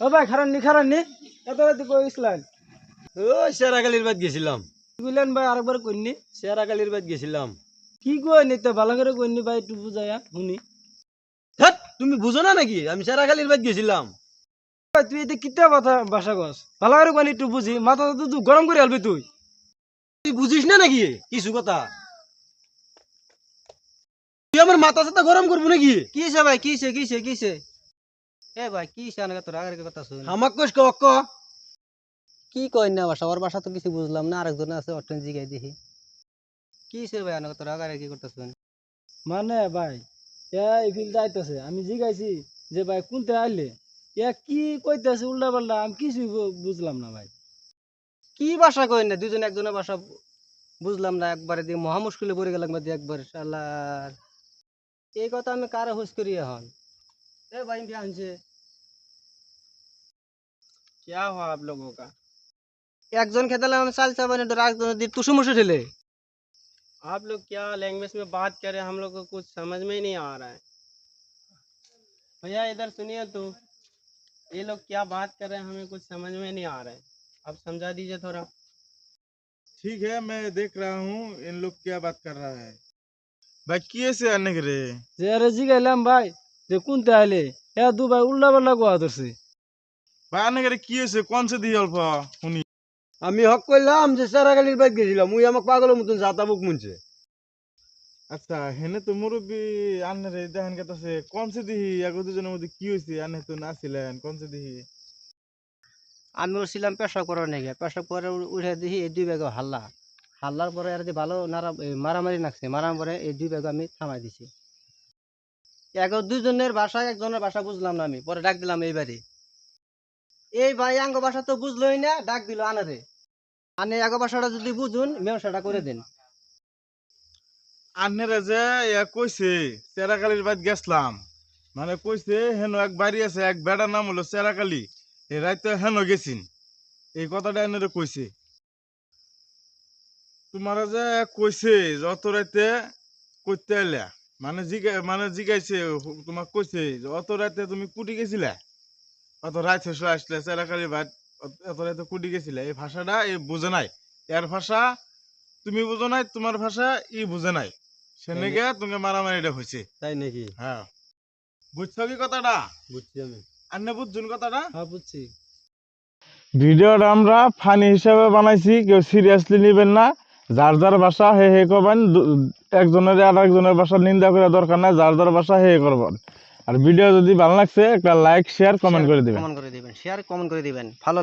ও ভাই খারান নি খারান নি। এত রাতে কই ইসলাম ওই সেরাকালির বাদ গেছিলাম। বুঝলেন ভাই আরেকবার কইনি সেরাকালির বাদ গেছিলাম। কি কই নি তো ভালো করে কইনি ভাই একটু বুঝাইয়া শুনি। তুমি বুঝো না নাকি? আমি সেরাকালির বাদ গেছিলাম। ভাই তুই এতে কিতা কথা বাসা গছ ভালো করে কইনি একটু বুঝি। মাথা তো তুই গরম করে আলবি তুই। তুই বুঝিস না নাকি? কিছু কথা। তুই আমার মাথা সাথে গরম করব নাকি? কিসে ভাই কিসে কিসে কিসে? এ ভাই কিসে আনকে তোর? আগের কথা শুন। আমাক কইস ক ক? কি কই না বাসা ওর বাসা তো কিছু বুঝলাম না আরেকজন আছে অটন জিগাই দেখি কিসে ভাই আনকে তোর? আগের কি করতে মানে ভাই এ এই ফিল্ড আইতাছে আমি জিগাইছি যে ভাই কোনতে আইলে? এ কি কইতাছে উল্টা পাল্টা আমি কিছু বুঝলাম না ভাই। কি ভাষা কই না দুজন একজনের ভাষা বুঝলাম না একবারে দিয়ে মহা মুশকিলে পড়ে গেলাম একবার শালার। এই কথা আমি কারে হুস করি এখন? এ ভাই কি আনছে क्या हुआ आप लोगों का একজন খেতালাম আমি চাল চাবানি ধর একজন দিয়ে টুসু মুসু ঠেলে आप लोग क्या लैंग्वेज में बात कर रहे हैं हम लोग को कुछ समझ में ही नहीं आ रहा है भैया इधर सुनिए तो ये लोग क्या बात कर रहे हैं हमें कुछ समझ में नहीं आ रहा है आप समझा दीजिए थोड़ा ठीक है मैं देख रहा हूँ इन लोग क्या बात कर रहा है भाई किए से आने के रे যে আরে জিগাইলাম ভাই যে কোনতে আইলে এ দুবাই উল্লা পাল্লা গোয়া ভাই কি হয়েছে? কনসে দিয়ে অল্প? শুনি। আমি হক করলাম যে সারাগালির বাইক গেছিলাম মুই আমাকে মতন যাতা বুক মুনছে। আচ্ছা হেনে তো মুরব্বী আন্নারে দেখেন কাছে কনসে দিহি আগে দুজনের মধ্যে কি হয়েছে আন্নে তো না ছিলেন দিহি আমি পেশা করার নেগে পেশা করে উঠে দিহি এই দুই ব্যাগে হাল্লা। হাল্লার পরে আর ভালো নারা মারামারি নাকছে মারামারি এই দুই ব্যাগ আমি থামাই দিছি। এক দুজনের ভাষা একজনের ভাষা বুঝলাম না আমি। পরে ডাক দিলাম এইবারে এই ভাই, আঙ্গ ভাষা তো বুঝলোই না। ডাক দিল আনারে। আনে আগে ভাষাটা যদি বুঝুন মেমসাটা করে দিন। আনে যে বাদ মানে এক বাড়ি আছে, এক নাম হলো সেরাকালি এই এই কথাটা যে যত রাইতে কইতে এলা মানে জিগা মানে জিগাইছে তোমাক কইছে যে অত রাতে তুমি কুটি গেছিলা? অত রাত শেষ আসলে সেরাকালি বাদ অত- এত রাতে কুটি গেছিলা? এই ভাষাটা এই বুঝে নাই। এর ভাষা তুমি বুঝো নাই তোমার ভাষা ই বুঝে নাই। সেনেকে তুমি মারামারিটা হয়েছে তাই নাকি? হ্যাঁ। বুঝছ কি কথাটা? বুঝছি আমি। আন্নে বুঝছুন কথাটা? হ্যাঁ বুঝছি। ভিডিওটা আমরা ফানি হিসাবে বানাইছি কেউ সিরিয়াসলি নেবেন না। যার যার ভাষা হে হে করবেন একজনের আর একজনের ভাষা নিন্দা করা দরকার নাই যার যার ভাষা হে হে করবেন। আর ভিডিও যদি ভালো লাগছে একটা লাইক শেয়ার কমেন্ট করে দিবেন। কমেন্ট করে দিবেন শেয়ার কমেন্ট করে দিবেন। ভালো